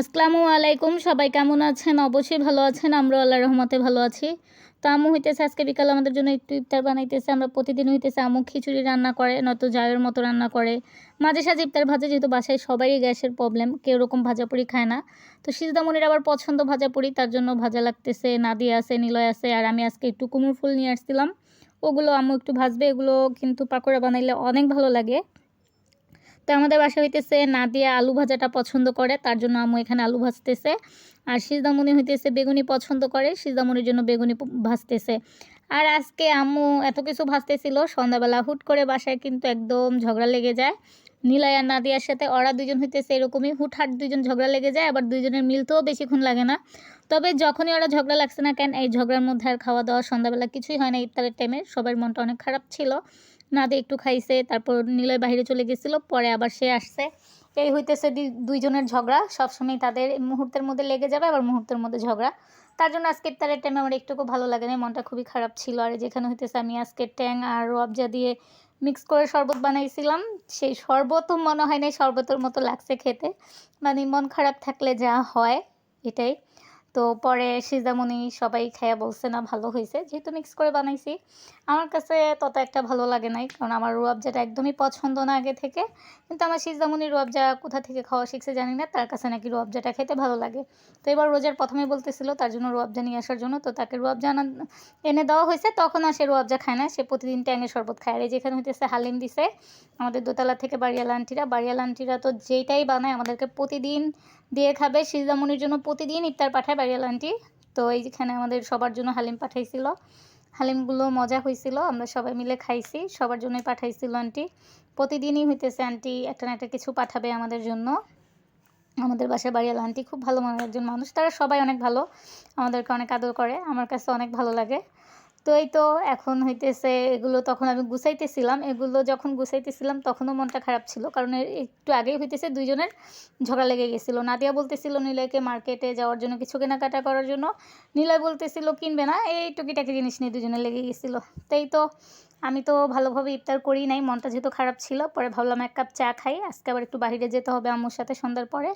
আসসালামু আলাইকুম, সবাই কেমন আছেন? অবশ্যই ভালো আছেন আমরা আল্লাহ রহমতে ভালো আছি। তো আম্মু হইতেছে, আজকে বিকাল আমাদের জন্য একটু ইফতার বানাইতেছে। আমরা প্রতিদিন হইতেছে আম্মু খিচুড়ি রান্না করে, নয়তো জায়ের মতো রান্না করে। মাঝে সাঝে ইফতার ভাজে, যেহেতু বাসায় সবারই গ্যাসের প্রবলেম কেউ রকম ভাজাপুরি খায় না। তো সিজদামনির আবার পছন্দ ভাজাপুরি তার জন্য ভাজা লাগতেছে, নাদিয়া আছে, নিলয় আছে, আর আমি আজকে একটু কুমুর ফুল নিয়ে আসছিলাম। ওগুলো আমু একটু ভাজবে, এগুলো কিন্তু পাকোড়া বানাইলে অনেক ভালো লাগে। তো আমাদের বাসা হইতেছে নাদিয়া আলু ভাজাটা পছন্দ করে, তার জন্য আম্মু এখানে আলু ভাজতেছে। আর সিজদামণি হইতেছে বেগুনি পছন্দ করে সিজদামণির জন্য বেগুনি ভাজতেছে। আর আজকে আম্মু এত কিছু ভাজতেছিল, সন্ধ্যাবেলা হুট করে বাসায় কিন্তু একদম ঝগড়া লেগে যায়। নীলয় আর নাদিয়ার সাথে ওরা দুজন হইতেছে এরকমই, হুটহাট দুজন ঝগড়া লেগে যায়, আবার দুইজনের মিলতেও বেশিক্ষণ লাগে না। তবে যখনই ওরা ঝগড়া লাগছে না কেন, এই ঝগড়ার মধ্যে আর খাওয়া দাওয়া সন্ধ্যাবেলা কিছুই হয় না ইফতারের টাইমে সবার মনটা অনেক খারাপ ছিল। নাদে একটু খাইছে, তারপর নিলয় বাইরে চলে গেছিল, পরে আবার সে আসছে। এই হইতেছে দুইজনের ঝগড়া, সবসময় তাদের মুহূর্তের মধ্যে লেগে যাবে, আবার মুহূর্তের মধ্যে ঝগড়া। তার জন্য আজকের তারের টাইমে আমার একটুকু ভালো লাগে না মনটা খুবই খারাপ ছিল। আর যেখানে হইতেছে আমি আজকের ট্যাং আর রবজা দিয়ে মিক্স করে শরবত বানাইছিলাম, সেই শরবতও মনে হয় না শরবতের মতো লাগছে খেতে। মানে মন খারাপ থাকলে যা হয়, এটাই। তো পরে সিজামণি সবাই খাইয়া বলছে, না, ভালো হয়েছে যেহেতু মিক্স করে বানাইছি। আমার কাছে তত একটা ভালো লাগে নাই, কারণ আমার রুয়াবজাটা একদমই পছন্দ না আগে থেকে। কিন্তু আমার সিজামণি রুয়াবজা কোথা থেকে খাওয়া শিখছে জানি না, তার কাছে নাকি রুয়াবজাটা খেতে ভালো লাগে। তো এবার রোজার প্রথমে বলতেছিল তার জন্য রুয়াবজা নিয়ে আসার জন্য, তো তাকে রুয়াবজা আনা এনে দেওয়া হয়েছে তখন আর সে রুয়াবজা খায় না, সে প্রতিদিন ট্যাঙের শরবত খায়। আর যেখানে হইতেছে হালিম দিছে, আমাদের দোতলা থেকে বাড়িয়াল আন্টিরা। বাড়িয়াল আন্টিরা তো যেইটাই বানায় আমাদেরকে প্রতিদিন দিয়ে খাবে। সিজামনির জন্য প্রতিদিন ইফতার পাঠায় বাড়িয়াল আন্টি। তো এইখানে আমাদের সবার জন্য হালিম পাঠাইছিল। হালিমগুলো মজা হয়েছিল আমরা সবাই মিলে খাইছি, সবার জন্যই পাঠাইছিল আন্টি। প্রতিদিনই হইতেছে আন্টি, একটা না একটা কিছু পাঠাবে আমাদের জন্য। আমাদের বাসায় বাড়িয়াল আন্টি খুব ভালো মনের একজন মানুষ, তারা সবাই অনেক ভালো, আমাদেরকে অনেক আদর করে, আমার কাছে অনেক ভালো লাগে। তো এই তো এখন হইতেছে এগুলো তখন আমি গুছাইতেছিলাম। এগুলো যখন গুছাইতেছিলাম তখনও মনটা খারাপ ছিল। কারণ একটু আগেই হইতেছে দুইজনের ঝগড়া লেগে গেছিল। নাদিয়া বলতেছিল নীলাকে মার্কেটে যাওয়ার জন্য কিছু কেনাকাটা করার জন্য। নিলয় বলতেছিল, কিনবে না? এই টুকিটাকি জিনিস নিয়ে দুজনে লেগে গেছিল। তাই তো আমি তো ভালোভাবে ইফতার করি নাই, মনটা যেহেতু খারাপ ছিল, পরে ভাবলাম এক কাপ চা খাই, আজকে আবার একটু বাহিরে যেতে হবে আম্মুর সাথে সন্ধ্যার পরে।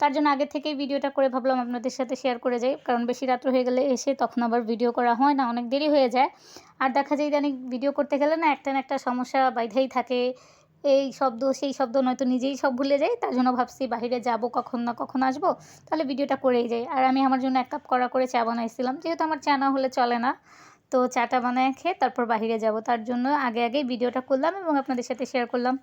তার জন্য আগে থেকেই ভিডিওটা করে ভাবলাম আপনাদের সাথে শেয়ার করে যাই, কারণ বেশি রাত্র হয়ে গেলে এসে তখন আবার ভিডিও করা হয় না, অনেক দেরি হয়ে যায়। আর দেখা যায় ইদানিং ভিডিও করতে গেলে না একটা না একটা সমস্যা বাইধেই থাকে, এই শব্দ, সেই শব্দ নয়তো নিজেই সব ভুলে যাই তার জন্য ভাবছি বাহিরে যাব কখন না কখন আসব, তাহলে ভিডিওটা করেই যাই। আর আমি আমার জন্য এক কাপ করা করে চা বানাইছিলাম, যেহেতু আমার চা না হলে চলে না। তো চাটা বানায় খেয়ে তারপর বাহিরে যাব। তার জন্য আগে আগে ভিডিওটা করলাম এবং আপনাদের সাথে শেয়ার করলাম।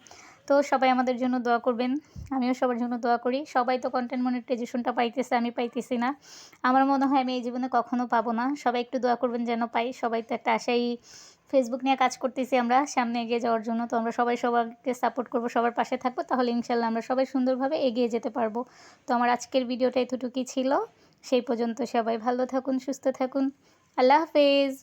তো সবাই আমাদের জন্য দোয়া করবেন। আমিও সবার জন্য দোয়া করি। সবাই তো কন্টেন্ট মনিটাইজেশনটা পাইতেছে, আমি পাইতেছি না। আমার মনে হয় আমি এই জীবনে কখনও পাবো না। সবাই একটু দোয়া করবেন যেন পাই। সবাই তো একটা আশাই ফেসবুক নিয়ে কাজ করতেছি আমরা, সামনে এগিয়ে যাওয়ার জন্য। তো আমরা সবাই সবাইকে সাপোর্ট করব, সবার পাশে থাকব। তাহলে ইনশাল্লাহ আমরা সবাই সুন্দরভাবে এগিয়ে যেতে পারব। তো আমার আজকের ভিডিওটা এতটুকুই ছিল। সেই পর্যন্ত সবাই ভালো থাকুন, সুস্থ থাকুন। আল্লাহ হাফেজ।